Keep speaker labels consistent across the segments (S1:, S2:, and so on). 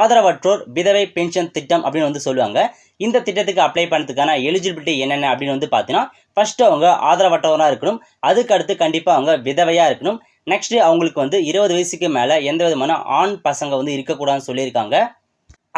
S1: ஆதரவற்றோர் விதவை பென்ஷன் திட்டம் அப்படின்னு வந்து சொல்லுவாங்க. இந்த திட்டத்துக்கு அப்ளை பண்ணுறதுக்கான எலிஜிபிலிட்டி என்னென்ன அப்படின்னு வந்து பார்த்தீங்கன்னா ஃபஸ்ட்டு அவங்க ஆதரவற்றவராக இருக்கணும். அதுக்கு அடுத்து கண்டிப்பாக அவங்க விதவையாக இருக்கணும். நெக்ஸ்ட்டு அவங்களுக்கு வந்து இருபது வயசுக்கு மேலே எந்த விதமான ஆண் பசங்க வந்து இருக்கக்கூடாதுன்னு சொல்லியிருக்காங்க.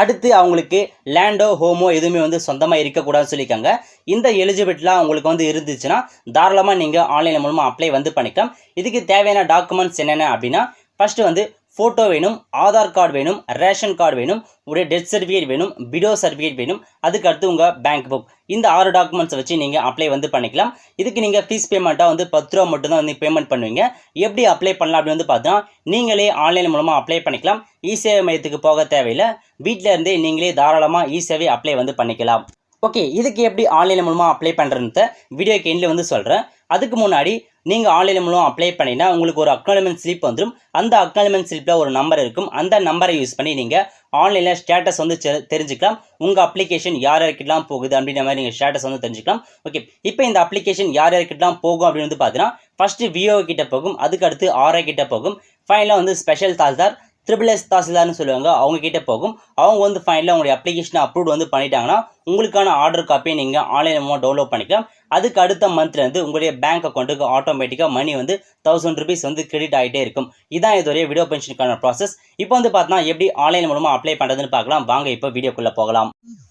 S1: அடுத்து அவங்களுக்கு லேண்டோ ஹோமோ எதுவுமே வந்து சொந்தமாக இருக்கக்கூடாதுன்னு சொல்லியிருக்காங்க. இந்த எலிஜிபிலிட்டிலாம் உங்களுக்கு வந்து இருந்துச்சுன்னா தாராளமாக நீங்கள் ஆன்லைன் மூலமாக அப்ளை வந்து பண்ணிக்கலாம். இதுக்கு தேவையான டாக்குமெண்ட்ஸ் என்னென்ன அப்படின்னா ஃபஸ்ட்டு வந்து ஃபோட்டோ வேணும் ஆதார் கார்டு வேணும் ரேஷன் கார்டு வேணும் உடைய டெத் சர்டிஃபிகேட் வேணும் பிடோ சர்டிஃபிகேட் வேணும். அதுக்கு அடுத்து உங்கள் பேங்க் புக் இந்த ஆறு டாக்குமெண்ட்ஸை வச்சு நீங்கள் அப்ளை வந்து பண்ணிக்கலாம். இதுக்கு நீங்கள் ஃபீஸ் பேமெண்ட்டாக வந்து பத்து ரூபா மட்டும் தான் வந்து பேமெண்ட் பண்ணுவீங்க. எப்படி அப்ளை பண்ணலாம் அப்படின்னு வந்து பார்த்தா நீங்களே ஆன்லைன் மூலமாக அப்ளை பண்ணிக்கலாம். இ சேவை மையத்துக்கு போக தேவையில்லை. வீட்டில் இருந்தே நீங்களே தாராளமாக இ சேவை அப்ளை வந்து பண்ணிக்கலாம். ஓகே இதுக்கு எப்படி ஆன்லைன் மூலமாக அப்ளை பண்ணுறதுன்னு வீடியோக்கு எண்டில் வந்து சொல்கிறேன் அதுக்கு முன்னாடி நீங்கள் ஆன்லைன் மூலம் அப்ளை பண்ணினா உங்களுக்கு ஒரு அக்னாலஜ்மெண்ட் ஸ்லிப் வந்துடும் அந்த அக்னாலஜ்மெண்ட் ஸ்லிப்பில் ஒரு நம்பர் இருக்கும். அந்த நம்பரை யூஸ் பண்ணி நீங்கள் ஆன்லைனில் ஸ்டேட்டஸ் வந்து தெரிஞ்சுக்கலாம். உங்கள் அப்ளிகேஷன் யார் யாருக்கெல்லாம் போகுது அப்படின்ற மாதிரி நீங்கள் ஸ்டேட்டஸ் வந்து தெரிஞ்சுக்கலாம். ஓகே இப்போ இந்த அப்ளிகேஷன் யார் யாருக்கெல்லாம் போகும் அப்படின்னு வந்து பார்த்தீங்கன்னா ஃபஸ்ட்டு விஓ கிட்ட போகும். அதுக்கு அடுத்து ஆர்ஐ கிட்ட போகும். ஃபைனலாக வந்து ஸ்பெஷல் தால்தார் ட்ரிபிள் எஸ் தாசில்தார்னு சொல்லுவாங்க அவங்ககிட்ட போகும். அவங்க வந்து ஃபைனலாக உங்களுடைய அப்ளிகேஷனை அப்ரூவ் வந்து பண்ணிட்டாங்கன்னா உங்களுக்கான ஆர்டர் காப்பியை நீங்கள் ஆன்லைன் மூலம் டவுன்லோட் பண்ணிக்கலாம். அதுக்கு அடுத்த மந்த்லேருந்து உங்களுடைய பேங்க் அக்கௌண்ட்டுக்கு ஆட்டோமேட்டிக்காக மணி வந்து தௌசண்ட் ருபீஸ் வந்து கிரெடிட் ஆகிட்டே இருக்கும். இதான் இதுவரைய வீடியோ பென்ஷனுக்கான ப்ராசஸ் இப்போ வந்து பார்த்தோன்னா எப்படி ஆன்லைன் மூலமாக அப்ளை பண்ணுறதுன்னு பார்க்கலாம். வாங்க இப்போ வீடியோக்குள்ளே போகலாம்.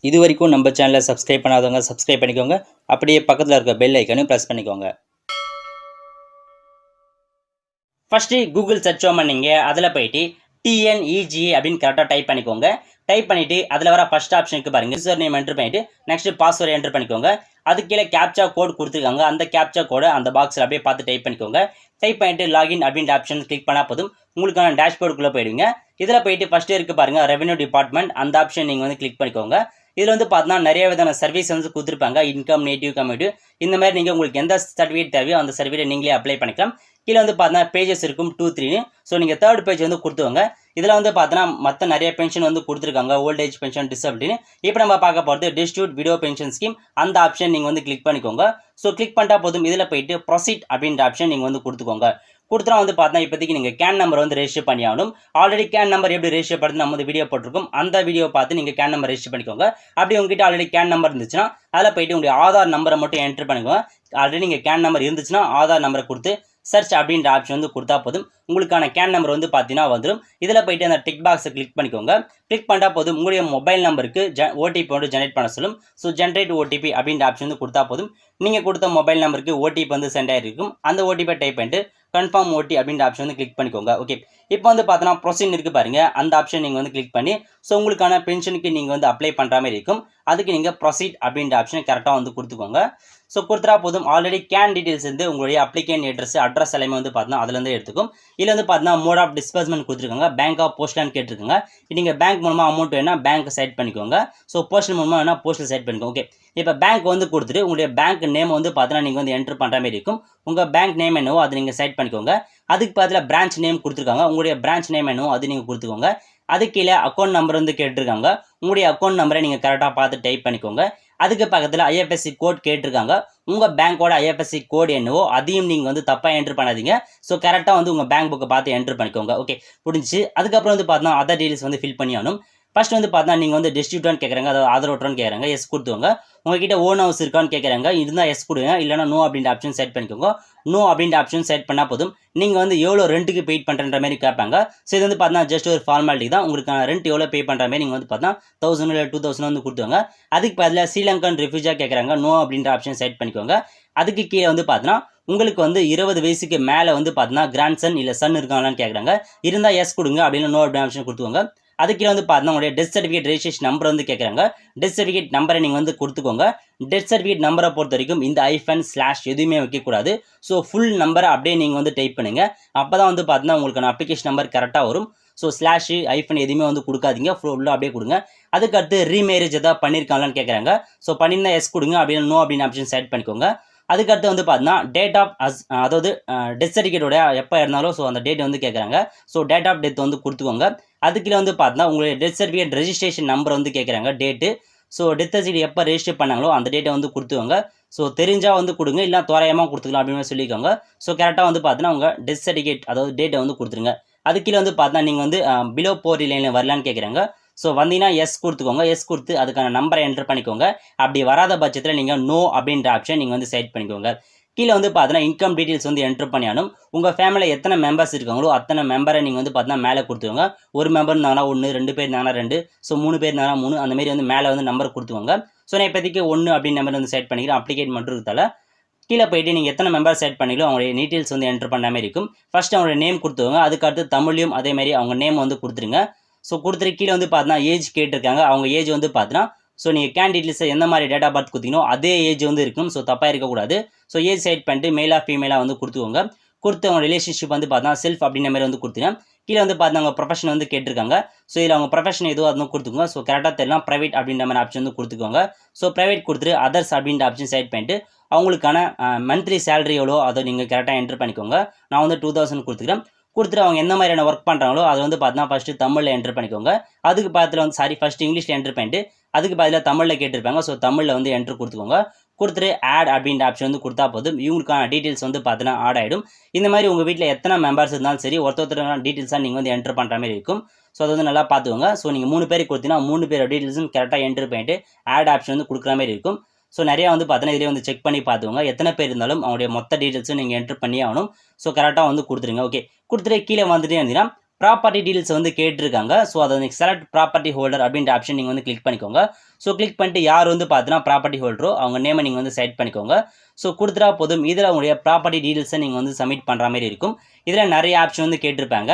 S1: இது வரைக்கும் நம்ம சேனலை சப்ஸ்கிரைப் பண்ணாதவங்க சப்ஸ்கிரைப் பண்ணிக்கோங்க. அப்படியே பக்கத்தில் இருக்க பெல் ஐக்கனையும் ப்ரெஸ் பண்ணிக்கோங்க. ஃபஸ்ட்டு கூகுள் சர்ச் பண்ணிங்க அதில் போயிட்டு டிஎன்இஜிஏ அப்படின்னு கரெக்டாக டைப் பண்ணிக்கோங்க. டைப் பண்ணிவிட்டு அதில் வர ஃபஸ்ட் ஆப்ஷனுக்கு பாருங்கள் யூசர் நேம் என்ட்ரு பண்ணிவிட்டு நெக்ஸ்ட் பாஸ்வேர்டு என்ட்ரு பண்ணிக்கோங்க. அது கீழே கேப்சா கோட் கொடுத்துருக்காங்க. அந்த கேப்சா கோடை அந்த பாக்ஸில் அப்படியே பார்த்து டைப் பண்ணிக்கோங்க. டைப் பண்ணிவிட்டு லாகின் அப்படின்ற ஆப்ஷன் கிளிக் பண்ணால் போதும். உங்களுக்கான டேஷ்போர்டுக்குள்ளே போயிடுங்க இதில் போயிட்டு ஃபஸ்ட்டு இருக்குது பாருங்கள் ரெவன்யூ டிபார்ட்மெண்ட் அந்த ஆப்ஷன் நீங்கள் வந்து கிளிக் பண்ணிக்கோங்க. இதில் வந்து பார்த்தீங்கன்னா நிறைய விதமான சர்வீஸ் வந்து கொடுத்துருப்பாங்க. இன்கம் நேட்டிவ் கம்யூட்டிவ் இந்த மாதிரி நீங்கள் உங்களுக்கு எந்த சர்டிஃபிகேட் தேவையோ அந்த சர்டிஃபிகேட் நீங்களே அப்ளை பண்ணிக்கலாம். கீழே வந்து பார்த்தீங்கன்னா பேஜஸ் இருக்கும் டூ த்ரீனு ஸோ நீங்கள் தேர்ட் பேஜ் வந்து கொடுத்துவாங்க இதில் வந்து பார்த்தீங்கன்னா மற்ற நிறைய பென்ஷன் வந்து கொடுத்துருக்காங்க. ஓல்டேஜ் பென்ஷன் டிசபிலிட்டின்னு இப்போ நம்ம பார்க்க போகிறது டிஸ்ட்ரிபியூட் விடோ பென்ஷன் ஸ்கீம் அந்த ஆப்ஷன் நீங்கள் வந்து கிளிக் பண்ணிக்கோங்க. ஸோ கிளிக் பண்ணிட்டா போதும். இதில் போயிட்டு ப்ரொசீட் அப்படின்ற ஆப்ஷன் நீங்கள் வந்து கொடுத்துக்கோங்க. கொடுத்தா வந்து பார்த்தா இப்போதைக்கு நீங்கள் கேன் நம்பர் வந்து ரெஜிஸ்டர் பண்ணி ஆகணும் ஆல்ரெடி கேன் நம்பர் எப்படி ரெஜிஸ்டர் பண்ணுறது நம்ம வந்து வீடியோ போட்டிருக்கோம். அந்த வீடியோ பார்த்து நீங்கள் கேன் நம்பர் ரெஜிஸ்டர் பண்ணிக்கோங்க. அப்படி உங்ககிட்ட ஆல்ரெடி கேன் நம்பர் இருந்துச்சுன்னா அதில் போயிட்டு உங்களுடைய ஆதார் நம்பரை மட்டும் என்ட்ரு பண்ணிக்கோங்க. ஆல்ரெடி நீங்கள் கேன் நம்பர் இருந்துச்சுன்னா ஆதார் நம்பரை கொடுத்து சர்ச் அப்படின்ற ஆப்ஷன் வந்து கொடுத்தா போதும். உங்களுக்கான கேன் நம்பர் வந்து பார்த்தீங்கன்னா வந்துடும் இதில் போயிட்டு அந்த டிக் பாக்ஸை கிளிக் பண்ணிக்கோங்க. கிளிக் பண்ணால் போதும். உங்களுடைய மொபைல் நம்பருக்கு ஜ ஓடிபி வந்து ஜென்ரேட் பண்ண சொல்லும். ஸோ ஜென்ரேட் ஓடிபி அப்படின்ற ஆப்ஷன் வந்து கொடுத்தா போதும். நீங்கள் கொடுத்த மொபைல் நம்பருக்கு ஓடிபி வந்து சென்ட் ஆகிருக்கும் அந்த ஓடிபியை டைப் பண்ணிட்டு கன்ஃபார்ம் ஓடி அப்படின்ற ஆப்ஷன் வந்து கிளிக் பண்ணிக்கோங்க. ஓகே இப்போ வந்து பார்த்தோன்னா ப்ரொசீன் இருக்கு பாருங்க. அந்த ஆப்ஷன் நீங்கள் வந்து கிளிக் பண்ணி ஸோ உங்களுக்கான பென்ஷனுக்கு நீங்கள் வந்து அப்ளை பண்ணுற மாதிரி இருக்கும். அதுக்கு நீங்கள் ப்ரொசீட் அப்படின்ற ஆப்ஷனை கரெக்டாக வந்து கொடுத்துக்கோங்க. ஸோ கொடுத்துட்டா போதும். ஆல்ரெடி கேன் டீடைல்ஸ் வந்து உங்களுடைய அப்ளிகேன் அட்ரஸ் அட்ரஸ் எல்லாமே வந்து பார்த்தீங்கன்னா அதுலேருந்து எடுத்துக்கும். இதில் வந்து பார்த்தீங்கன்னா மோட் ஆஃப் டிஸ்பர்ஸ்மெண்ட் கொடுத்துருக்காங்க. பேங்க் ஆஃப் போஸ்ட்லான்னு கேட்டிருக்காங்க. நீங்கள் பேங்க் மூலமாக அமௌண்ட் வேணால் பேங்க் செட் பண்ணிக்கோங்க. ஸோ போஸ்டல் மூலமாக வேணால் போஸ்டல் செட் பண்ணிக்கோங்க. ஓகே இப்போ பேங்க் வந்து கொடுத்துட்டு உங்களுடைய பேங்க் நேம் வந்து பார்த்தீங்கன்னா நீங்கள் வந்து என்ட்ரு பண்ணுற மாதிரி இருக்கும். உங்கள் பேங்க் நேம் என்னவோ அதை நீங்கள் செட் பண்ணிக்கோங்க. அதுக்கு பதிலாக பிரான்ச் நேம் கொடுத்துருக்காங்க. உங்களுடைய பிரான்ச் நேம் என்னவோ அது நீங்கள் கொடுத்துக்கோங்க. அது கீழே அக்கௌண்ட் நம்பர் வந்து கேட்டிருக்காங்க. உங்களுடைய அக்கௌண்ட் நம்பரை நீங்கள் கரெக்டாக பார்த்து டைப் பண்ணிக்கோங்க. அதுக்கு பக்கத்தில் ஐஎஃப்எஸ்சி கோட் கேட்டிருக்காங்க. உங்கள் பேங்க்கோட ஐஎஃப்எஸ்சி கோட் என்னவோ அதையும் நீங்கள் வந்து தப்பாக என்ட்ரு பண்ணாதீங்க. ஸோ கரெக்டாக வந்து உங்கள் பேங்க் புக்கை பார்த்து என்ட்ரு பண்ணிக்கோங்க. ஓகே புரிஞ்சு அதுக்கப்புறம் வந்து பார்த்தோன்னா அதர் டீடைல்ஸ் வந்து ஃபில் பண்ணி ஆகணும். ஃபர்ஸ்ட் வந்து பார்த்தா நீங்கள் வந்து டிஸ்ட்ரிபியூட்டான்னு கேட்குறாங்க அதாவது ஆதரவற்றோன்னு கேட்குறாங்க எஸ் கொடுத்துவாங்க உங்ககிட்ட ஓன் ஹவுஸ் இருக்கான்னு கேட்குறாங்க இருந்தால் எஸ் கொடுங்க. இல்லைனா நோ அப்படின்ற ஆப்ஷன் செட் பண்ணிக்கோங்க. நோ அப்படின்ற ஆப்ஷன் செட் பண்ணால் போதும். நீங்கள் வந்து எவ்வளோ ரெண்ட்டுக்கு பெயிட் பண்ணுற மாதிரி கேட்பாங்க. ஸோ இது வந்து பார்த்தீங்கன்னா ஜஸ்ட் ஒரு ஃபார்மாலிட்டி தான். உங்களுக்கான ரெண்ட் எவ்வளோ பே பண்ணுற மாதிரி நீங்கள் வந்து பார்த்தீங்கன்னா தௌசண்ட் இல்லை டூ தௌசண்ட் வந்து கொடுத்துவாங்க அதுக்கு பதிலாக ஸ்ரீலங்கன் ரெஃப்யூஜாக கேட்குறாங்க நோ அப்படின்ற ஆப்ஷன் செட் பண்ணிக்கோங்க. அதுக்கு கீழே வந்து பார்த்தீங்கன்னா உங்களுக்கு வந்து இருபது வயசுக்கு மேலே வந்து பார்த்தீங்கன்னா கிராண்ட் சன் இல்லை சன் இருக்காங்களான்னு கேட்குறாங்க இருந்தால் எஸ் கொடுங்க அப்படின்னு நோ அப்படின்னு ஆப்ஷன் கொடுத்துவாங்க அதுக்கு வந்து பார்த்தீங்கன்னா உங்களுடைய டெத் சர்டிஃபிகேட் ரெஜிஸ்ட்ரேஷன் நம்பர் வந்து கேட்குறாங்க டெத் சர்டிஃபிகேட் நம்பரை நீங்கள் வந்து கொடுத்துக்கோங்க. டெத் சர்டிஃபிகேட் நம்பரை பொறுத்த வரைக்கும் இந்த ஐஃபன் ஸ்லாஷ் எதுவுமே வைக்கக்கூடாது ஸோ ஃபுல் நம்பரை அப்படியே நீங்கள் வந்து டைப் பண்ணுங்க. அப்போ தான் வந்து பார்த்தீங்கன்னா உங்களுக்கான அப்ளிகேஷன் நம்பர் கரெக்டாக வரும். ஸோ ஸ்லாஷ் ஐஃபன் எதுவுமே வந்து கொடுக்காதீங்க. ஃபுல்லாக அப்படியே கொடுங்க. அதுக்கு அடுத்து ரீமேரேஜ் எதாவது பண்ணியிருக்காங்களான்னு கேட்குறாங்க ஸோ பண்ணியிருந்தா எஸ் கொடுங்க. அப்படின்னு நோ அப்படின்னு ஆப்ஷன் செட் பண்ணிக்கோங்க. அதுக்கடுத்து வந்து பார்த்தீங்கன்னா டேட் ஆஃப் அஸ் அதாவது டெத் சர்டிஃபிகேட்டோட எப்போ இருந்தாலும் ஸோ அந்த டேட் வந்து கேட்குறாங்க ஸோ டேட் ஆஃப் டெத் வந்து கொடுத்துக்கோங்க. அதுக்குள்ள வந்து பார்த்தீங்கன்னா உங்களுடைய டெத் சர்டிஃபிகேட் ரெஜிஸ்ட்ரேஷன் நம்பர் வந்து கேட்குறாங்க டேட்டு ஸோ டெத் சர்டிஃபிகேட் எப்போ ரெஜிஸ்டர் பண்ணாங்களோ அந்த டேட்டை வந்து கொடுத்துவாங்க ஸோ தெரிஞ்சால் வந்து கொடுங்க இல்லை தோராயமாக கொடுத்துக்கலாம் அப்படின்னு சொல்லிக்கோங்க. ஸோ கரெக்டாக வந்து பார்த்தீங்கன்னா உங்கள் டெத் சர்டிஃபிகேட் அதாவது டேட்டை வந்து கொடுத்துருங்க. அது கீழே வந்து பார்த்தா நீங்கள் வந்து பிலோ போர் லைனில் வரலான்னு கேட்குறாங்க ஸோ வந்தீங்கன்னா எஸ் கொடுத்துக்கோங்க. எஸ் கொடுத்து அதுக்கான நம்பரை என்டர் பண்ணிக்கோங்க. அப்படி வராத பட்சத்தில் நீங்கள் நோ அப்படின்ற ஆப்ஷன் நீங்கள் வந்து செலக்ட் பண்ணிக்கோங்க. கீழே வந்து பார்த்தீங்கன்னா இன்கம் டீட்டெயில்ஸ் வந்து என்ட்ரு பண்ணியானும் உங்கள் ஃபேமிலியில் எத்தனை மெம்பர்ஸ் இருக்காங்களோ அத்தனை மெம்பரை நீங்கள் வந்து பார்த்தீங்கன்னா மேலே கொடுத்துக்கோங்க. ஒரு மெம்பர் இருந்தாங்கன்னா ஒன்று ரெண்டு பேர் இருந்தாங்கன்னா ரெண்டு. ஸோ மூணு பேர் இருந்தாங்கன்னா மூணு. அந்த மாதிரி வந்து மேலே வந்து நம்பர் கொடுத்துக்கோங்க. ஸோ நான் இப்போதைக்கு ஒன்று அப்படின்னு நம்பர் வந்து செட் பண்ணிக்கிறேன். அப்ளிகேட் மட்டும் இருக்கால கீழே போயிட்டு நீங்கள் எத்தனை மெம்பர் செட் பண்ணிக்கலோ அவங்களுடைய டீட்டெயில்ஸ் வந்து என்ட்ரு பண்ண மாதிரி இருக்கும். ஃபஸ்ட் அவங்களுடைய நேம் கொடுத்துக்கோங்க. அதுக்கடுத்து தமிழையும் அதேமாதிரி அவங்க நேம் வந்து கொடுத்துருங்க. ஸோ கொடுத்துரு கீழே வந்து பார்த்தீங்கன்னா ஏஜ் கேட்டிருக்காங்க. அவங்க ஏஜ் வந்து பார்த்தீங்கன்னா ஸோ நீங்கள் கேண்டிடேட்ஸை எந்த மாதிரி டேட் ஆஃப் பர்த் கொடுத்தீங்களோ அதே ஏஜ் வந்து இருக்கணும். ஸோ தப்பாக இருக்கக்கூடாது. ஸோ ஏஜ் செலக்ட் பண்ணிட்டு மேலாக ஃபீமேலாக வந்து கொடுத்துக்கோங்க. கொடுத்து அவங்க ரிலேஷன்ஷிப் வந்து பார்த்தா செல்ஃப் அப்படின்ற மாதிரி வந்து கொடுத்தீங்க கீழே வந்து பார்த்தா அவங்க ப்ரொஃபஷன் வந்து கேட்டிருக்காங்க. ஸோ இதில் அவங்க ப்ரொஃபஷன் எதுவும் அதுவும் கொடுத்துக்கோங்க. ஸோ கரெக்டாக தெரியலாம் ப்ரைவேட் அப்படின்ற மாதிரி ஆப்ஷன் வந்து கொடுத்துக்கோங்க. ஸோ ப்ரைவேட் கொடுத்துட்டு அதர்ஸ் அப்படின்ற ஆப்ஷன் செலக்ட் பண்ணிட்டு அவங்களுக்கான மந்த்லி சேலரி எவ்வளோ அதை நீங்கள் கரெக்டாக என்ட்ரு பண்ணிக்கோங்க. நான் வந்து டூ தௌசண்ட் கொடுத்துக்கிறேன். கொடுத்துட்டு அவங்க எந்த மாதிரியான ஒர்க் பண்ணுறாங்களோ அதை வந்து பார்த்தீங்கன்னா ஃபஸ்ட்டு தமிழில் என்டர் பண்ணிக்கோங்க. அதுக்கு பக்கத்தில் வந்து சாரி ஃபஸ்ட்டு இங்கிலீஷில் என்டர் பண்ணிட்டு அதுக்கு பதிலாக தமிழில் கேட்டிருப்பாங்க. ஸோ தமிழில் வந்து என்ட்ரு கொடுத்துக்கோங்க. கொடுத்துட்டு ஆட் அப்படின்ற ஆப்ஷன் வந்து கொடுத்தா போதும். இவங்களுக்கான டீட்டெயில்ஸ் வந்து பார்த்தீங்கன்னா ஆட் ஆகிடும் இந்த மாதிரி உங்கள் வீட்டில் எத்தனை மெம்பர்ஸ் இருந்தாலும் சரி ஒருத்தர் டீட்டெயில்ஸாக நீங்கள் வந்து என்ட்ரு பண்ணுற மாதிரி இருக்கும். ஸோ அது வந்து நல்லா பார்த்துக்கோங்க ஸோ நீங்கள் மூணு பேருக்கு கொடுத்தீங்கன்னா மூணு பேர் டீட்டெயில்ஸும் கரெக்டாக என்ட்ரு பண்ணிட்டு ஆட் ஆப்ஷன் வந்து கொடுக்குற மாதிரி இருக்கும். ஸோ நிறையா வந்து பார்த்தீங்கன்னா இதிலே வந்து செக் பண்ணி பார்த்துக்கோங்க. எத்தனை பேர் இருந்தாலும் அவங்களுடைய மொத்த டீட்டெயில்ஸும் நீங்கள் என்ட்ரு பண்ணி ஆகணும். ஸோ கரெக்டாக வந்து கொடுத்துருங்க. ஓகே கொடுத்துட்டு கீழே வந்துட்டே இருந்தீங்கன்னா ப்ராப்பர்ட்டி டீல்ஸ் வந்து கேட்டிருக்காங்க. ஸோ அதை வந்து செலக்ட் ப்ராப்பர்ட்டி ஹோல்டர் அப்படின்ற ஆப்ஷன் நீங்கள் வந்து கிளிக் பண்ணிக்கோங்க. ஸோ கிளிக் பண்ணிட்டு யார் வந்து பார்த்தீங்கன்னா ப்ராப்பர்ட்டி ஹோல்டரோ அவங்க நேமை நீங்கள் வந்து செலக்ட் பண்ணிக்கோங்க. ஸோ கொடுத்துட்டா போதும். இதில் உங்களுடைய ப்ராப்பர்ட்டி டீடெயில்ஸை நீங்கள் வந்து சப்மிட் பண்ணுற மாதிரி இருக்கும். இதில் நிறைய ஆப்ஷன் வந்து கேட்டிருப்பாங்க.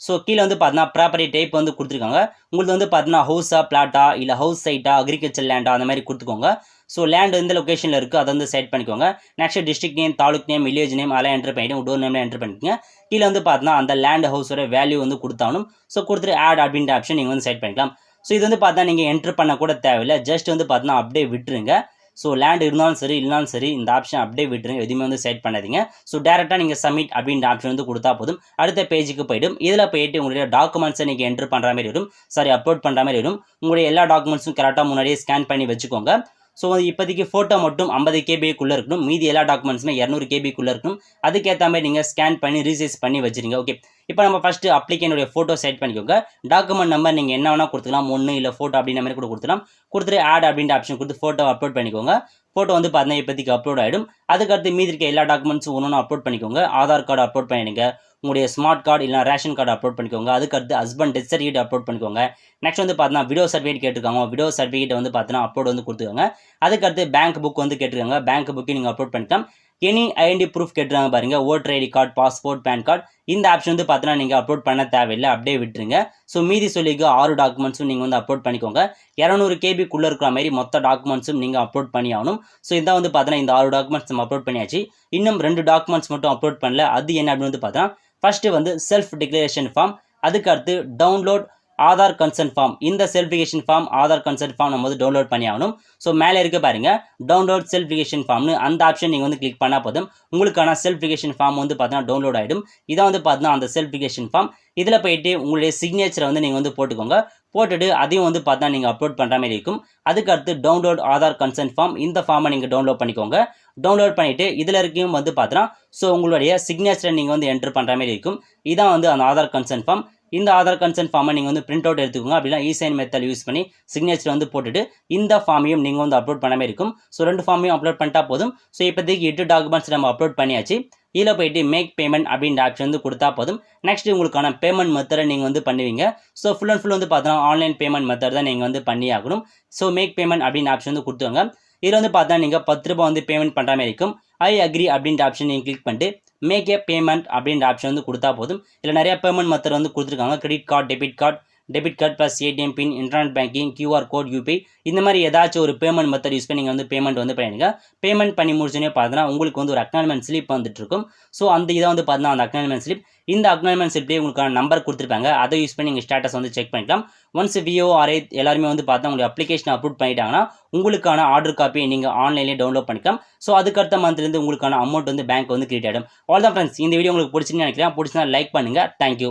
S1: ஸோ கீழே வந்து பார்த்தீங்கன்னா ப்ராப்பர்ட்டி டைப் வந்து கொடுத்துருக்காங்க. உங்களுக்கு வந்து பார்த்தீங்கன்னா ஹவுஸா பிளாட்டா இல்லை ஹவுஸ் சைட்டா அக்ரிகல்ச்சர் லேண்டா அந்த மாதிரி கொடுத்துக்கோங்க. ஸோ லேண்ட் எந்த லொக்கேஷனில் இருக்குது அதை வந்து செட் பண்ணிக்கோங்க. Next district name taluk name village name அதெல்லாம் என்டர் பண்ணிவிட்டு டோர் நேம்ல என்டர் பண்ணிக்கோங்க. கீழே வந்து பார்த்தீங்கன்னா அந்த லேண்ட் ஹவுஸோட வேல்யூ வந்து கொடுத்தாலும் ஸோ கொடுத்துட்டு ஆட் அப்படின்ற ஆப்ஷன் நீங்கள் வந்து செட் பண்ணிக்கலாம். ஸோ இது வந்து பார்த்தா நீங்கள் என்டர் பண்ண கூட தேவையில்லை. ஜஸ்ட் வந்து பார்த்தீங்கன்னா அப்படியே விட்டுருங்க. ஸோ லேண்ட் இருந்தாலும் சரி இல்லைனாலும் சரி இந்த ஆப்ஷன் அப்படியே விட்டுருங்க. எதுவுமே வந்து செட் பண்ணாதீங்க. ஸோ டேரெக்டாக நீங்கள் சப்மிட் அப்படின்ற ஆப்ஷன் வந்து கொடுத்தா போதும். அடுத்த பேஜுக்கு போயிடும். இதில் போயிட்டு உங்களுடைய டாக்குமெண்ட்ஸை நீங்கள் என்ட்ரு பண்ணுற மாதிரி வரும். சாரி அப்லோட் பண்ணுற மாதிரி வரும். உங்களுடைய எல்லா டாக்குமெண்ட்ஸும் கரெக்டாக முன்னாடியே ஸ்கேன் பண்ணி வச்சுக்கோங்க. ஸோ இப்போதைக்கு ஃபோட்டோ மட்டும் ஐம்பது கேபிக்குள்ளே இருக்கணும். மீதி எல்லா டாக்குமெண்ட்ஸுமே இரநூறு கேபிக்குள்ளே இருக்கணும். அதுக்கேற்ற மாதிரி நீங்கள் ஸ்கேன் பண்ணி ரீசைஸ் பண்ணி வச்சுருங்க. ஓகே இப்போ நம்ம ஃபஸ்ட்டு அப்ளிகேனுடைய ஃபோட்டோ செட் பண்ணிக்கோங்க. டாக்குமெண்ட் நம்பர் நீங்கள் என்ன வேணால் கொடுத்துக்கலாம். ஒன்று இல்லை ஃபோட்டோ அப்படின்ற மாதிரி கூட கொடுத்துக்கலாம். கொடுத்துட்டு ஆட் அப்படின்ற ஆப்ஷன் கொடுத்து ஃபோட்டோ அப்லோட் பண்ணிக்கோங்க. ஃபோட்டோ வந்து பார்த்தீங்கன்னா இப்போதைக்கு அப்லோட் ஆகிடும் அதுக்கடுத்து மீதி இருக்க எல்லா டாக்குமெண்ட்ஸும் ஒன்று ஒன்று அப்லோட் பண்ணிக்கோங்க. ஆதார் கார்டு அப்லோட் பண்ணிடுங்க. உங்களுடைய ஸ்மார்ட் கார்டு இல்லை ரேஷன் கார்டு அப்லோட் பண்ணிக்கோங்க. அதுக்கு அடுத்து ஹஸ்பண்ட் டெத் சர்டிஃபிகேட் அப்லோட் பண்ணிக்கோங்க. நெக்ஸ்ட் வந்து பார்த்தீங்கன்னா விடோ சர்டிஃபிகேட் கேட்டிருக்காங்க. விடோ சர்டிஃபிகேட் வந்து பார்த்தீங்கன்னா அப்லோட் வந்து கொடுத்துக்கோங்க அதுக்கடுத்து பேங்க் புக் வந்து கேட்டிருக்காங்க. பேங்க் புக்கு நீங்கள் அப்லோட் பண்ணிக்கலாம். எனி ஐடி ப்ரூஃப் கேட்டுருக்காங்க பாருங்க. Voter ID card passport PAN card இந்த ஆப்ஷன் வந்து பார்த்தீங்கன்னா நீங்கள் அப்லோட் பண்ண தேவையில்லை. அப்படியே விட்டுருங்க. ஸோ மீதி சொல்லிக்க ஆறு டாக்குமெண்ட்ஸும் நீங்கள் வந்து அப்லோட் பண்ணிக்கோங்க. இரநூறு கேபிக்குள்ளே இருக்கிற மாதிரி மொத்த டாக்குமெண்ட்ஸும் நீங்கள் அப்லோட் பண்ணி ஆகணும். ஸோ இதான் வந்து பார்த்தீங்கன்னா இந்த ஆறு டாக்குமெண்ட்ஸ் நம்ம அப்லோட் பண்ணியாச்சு. இன்னும் ரெண்டு டாக்குமெண்ட்ஸ் மட்டும் அப்லோட் பண்ணல. அது என்ன அப்படின்னு வந்து பார்த்தீங்கன்னா ஃபஸ்ட்டு வந்து செல்ஃப் டிக்ளரேஷன் ஃபார்ம் அதுக்கு அடுத்து டவுன்லோட் ஆதார் கன்சர்ன் ஃபார்ம் இந்த செல்ஃபிகேஷன் ஃபார்ம் ஆதார் கன்சர்ன் ஃபார்ம் நம்ம வந்து டவுன்லோட் பண்ணி ஆகணும். ஸோ மேலே இருக்க பாருங்க டவுன்லோட் செல்ஃபிகேஷன் ஃபார்ம்னு அந்த ஆப்ஷன் நீங்கள் வந்து கிளிக் பண்ணால் போதும். உங்களுக்கான செல்ஃபிகேஷன் ஃபார்ம் வந்து பார்த்தீங்கன்னா டவுன்லோட் ஆகிடும் இதான் வந்து பார்த்தீங்கன்னா அந்த செல்ஃபிகேஷன் ஃபார்ம் இதில் போயிட்டு உங்களுடைய சிக்னேச்சரை வந்து நீங்கள் வந்து போட்டுக்கோங்க. போட்டுட்டு அதையும் வந்து பார்த்தா நீங்கள் அப்லோட் பண்ணுற மாதிரி இருக்கும். அதுக்கு அடுத்து டவுன்லோட் ஆதார் கன்சர்ன் ஃபார்ம் இந்த ஃபார்மை நீங்கள் டவுன்லோட் பண்ணிக்கோங்க. டவுன்லோட் பண்ணிவிட்டு இதில் இருக்கையும் வந்து பார்த்தோன்னா ஸோ உங்களுடைய சிக்னேச்சரை நீங்கள் வந்து என்ட்ரு பண்ணுற மாதிரி இருக்கும். இதான் வந்து அந்த ஆதார் கன்சர்ன் ஃபார்ம் இந்த ஆதார் கன்சர்ன் ஃபார்மை நீங்கள் வந்து பிரிண்ட் அவுட் எடுத்துக்கோங்க. அப்படின்னா இசைன் மெத்தட் யூஸ் பண்ணி சிக்னேச்சர் வந்து போட்டுட்டு இந்த ஃபார்மையும் நீங்கள் வந்து அப்லோட் பண்ண மாதிரி இருக்கும். ஸோ ரெண்டு ஃபார்மையும் அப்லோட் பண்ணிட்டா போதும். ஸோ இப்போதைக்கு எட்டு டாக்குமெண்ட்ஸ் நம்ம அப்லோட் பண்ணியாச்சு. இதில் போயிட்டு மேக் பேமெண்ட் அப்படின்ற ஆப்ஷன் வந்து கொடுத்தா போதும். நெக்ஸ்ட் உங்களுக்கான பேமெண்ட் மெத்தடை நீங்கள் வந்து பண்ணுவீங்க. ஸோ ஃபுல் அண்ட் ஃபுல் வந்து பார்த்தோன்னா ஆன்லைன் பேமெண்ட் மெத்தட் தான் நீங்கள் வந்து பண்ணி ஆகணும் ஸோ மேக் பேமெண்ட் அப்படின்னு ஆப்ஷன் வந்து கொடுத்துவாங்க இதில் வந்து பார்த்தா நீங்கள் பத்து ரூபாய் வந்து பேமெண்ட் பண்ணுற மாதிரி இருக்கும். ஐ அக்ரி அப்படின்ற ஆப்ஷன் நீங்கள் கிளிக் பண்ணிட்டு மேக் ஏ பேமெண்ட் அப்படின்ற ஆப்ஷன் வந்து கொடுத்தா போதும். இதில் நிறைய பேமெண்ட் மெத்தட் வந்து கொடுத்துருக்காங்க. Credit card debit card debit card plus ATM pin internet banking QR code UPI இந்த மாதிரி ஏதாச்சும் ஒரு பேமெண்ட் மெத்தட் யூஸ் பண்ணி நீங்கள் வந்து பேமெண்ட் வந்து பண்ணிடுங்க. பேமெண்ட் பண்ணி முடிச்சோன்னே பார்த்தீங்கன்னா உங்களுக்கு வந்து ஒரு அக்னாலமெண்ட் ஸ்லிப் வந்துட்டு இருக்கும். ஸோ அந்த இதை வந்து பார்த்தீங்கன்னா அந்த அக்னாலமெண்ட் ஸ்லிப் இந்த அக்னாலமெண்ட் ஸ்லிப்லேயே உங்களுக்கான நம்பர் கொடுத்துருப்பாங்க. அதை யூஸ் பண்ணி நீங்கள் ஸ்டேட்டஸ் வந்து செக் பண்ணிக்கலாம். ஒன்ஸ் விஓ ஆர்ஐ எல்லாருமே வந்து பார்த்தா உங்களுடைய அப்ளிகேஷன் அப்லோட் பண்ணிட்டாங்கன்னா உங்களுக்கான ஆர்டர் காப்பியை நீங்கள் ஆன்லைன்லேயே டவுன்லோட் பண்ணிக்கலாம். ஸோ அதுக்கடுத்த மந்த்லேருந்து உங்களுக்கான அமௌண்ட் வந்து பேங்க் வந்து கிரியேட் ஆகிடும் ஆல் தான் ஃப்ரெண்ட்ஸ் இந்த வீடியோ உங்களுக்கு பிடிச்சின்னு நினைக்கிறேன். பிடிச்சினா லைக் பண்ணுங்கள் தேங்க்யூ